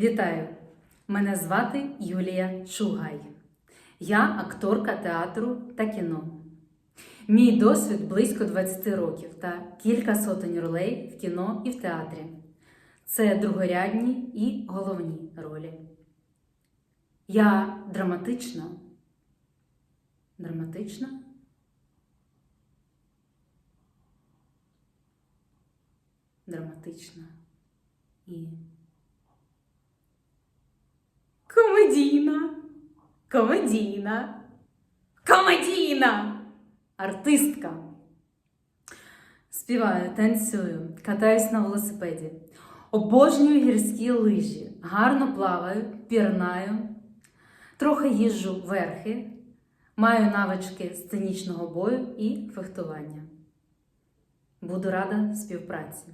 Вітаю! Мене звати Юлія Шугай. Я акторка театру та кіно. Мій досвід близько 20 років та кілька сотень ролей в кіно і в театрі. Це другорядні і головні ролі. Я драматична. Драматична? Драматична і комедійна, комедійна, комедійна артистка. Співаю, танцюю, катаюсь на велосипеді, обожнюю гірські лижі, гарно плаваю, пірнаю, трохи їжджу верхи, маю навички сценічного бою і фехтування. Буду рада співпраці.